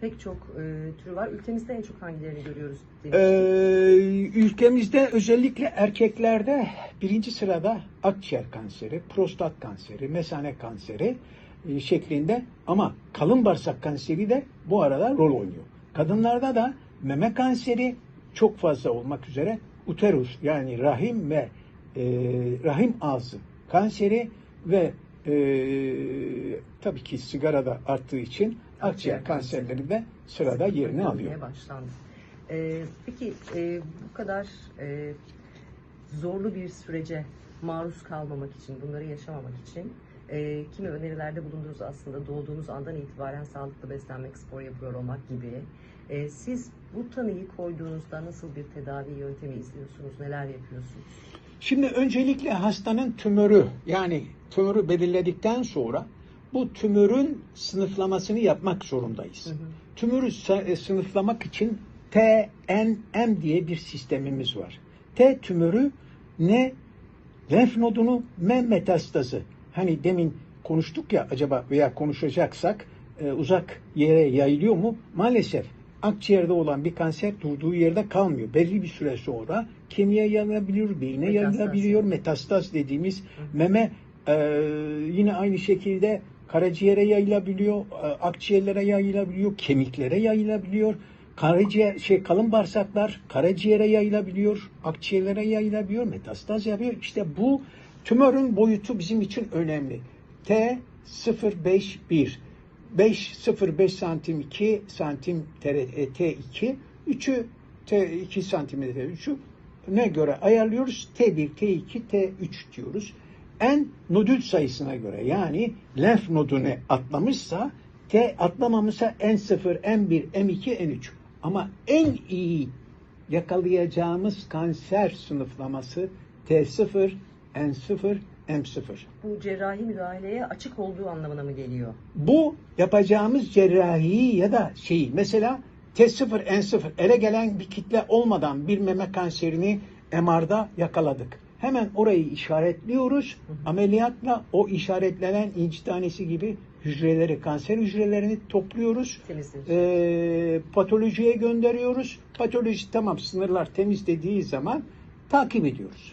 Pek çok e, türü var. Ülkemizde en çok hangilerini görüyoruz? Ee, ülkemizde özellikle erkeklerde birinci sırada akciğer kanseri, prostat kanseri, mesane kanseri e, şeklinde ama kalın bağırsak kanseri de bu arada rol oynuyor. Kadınlarda da meme kanseri çok fazla olmak üzere uterus yani rahim ve e, rahim ağzı kanseri ve e, tabii ki sigara da arttığı için akciğer kanserleri de sırada yerini alıyor. Başlandı. E, peki e, bu kadar e, zorlu bir sürece maruz kalmamak için, bunları yaşamamak için e, kimi önerilerde bulundunuz aslında doğduğunuz andan itibaren sağlıklı beslenmek, spor yapıyor olmak gibi. E, siz bu tanıyı koyduğunuzda nasıl bir tedavi yöntemi izliyorsunuz, neler yapıyorsunuz? Şimdi öncelikle hastanın tümörü yani tümörü belirledikten sonra bu tümörün sınıflamasını yapmak zorundayız. Hı hı. Tümörü e, sınıflamak için TNM diye bir sistemimiz var. T tümörü ne lenf nodunu M metastazı. Hani demin konuştuk ya acaba veya konuşacaksak e, uzak yere yayılıyor mu? Maalesef akciğerde olan bir kanser durduğu yerde kalmıyor. Belli bir süre sonra kemiğe yayılabiliyor, beyine Metastaz. yayılabiliyor. Metastaz dediğimiz meme e, yine aynı şekilde karaciğere yayılabiliyor, e, akciğerlere yayılabiliyor, kemiklere yayılabiliyor. Karaciğer şey kalın bağırsaklar karaciğere yayılabiliyor, akciğerlere yayılabiliyor, metastaz yapıyor. İşte bu tümörün boyutu bizim için önemli. T 051 5 santim 2 santim T2 3'ü T2 santimetre 3'ü ne göre ayarlıyoruz? T1, T2, T3 diyoruz. En nodül sayısına göre yani lenf nodunu atlamışsa T atlamamışsa N0, N1, M2, N3. Ama en iyi yakalayacağımız kanser sınıflaması T0, N0, M0. Bu cerrahi müdahaleye açık olduğu anlamına mı geliyor? Bu yapacağımız cerrahi ya da şeyi mesela T0, N0 ele gelen bir kitle olmadan bir meme kanserini MR'da yakaladık. Hemen orayı işaretliyoruz. Ameliyatla o işaretlenen inci tanesi gibi hücreleri, kanser hücrelerini topluyoruz. Temizleyici. Ee, patolojiye gönderiyoruz. Patoloji tamam sınırlar temiz dediği zaman takip ediyoruz.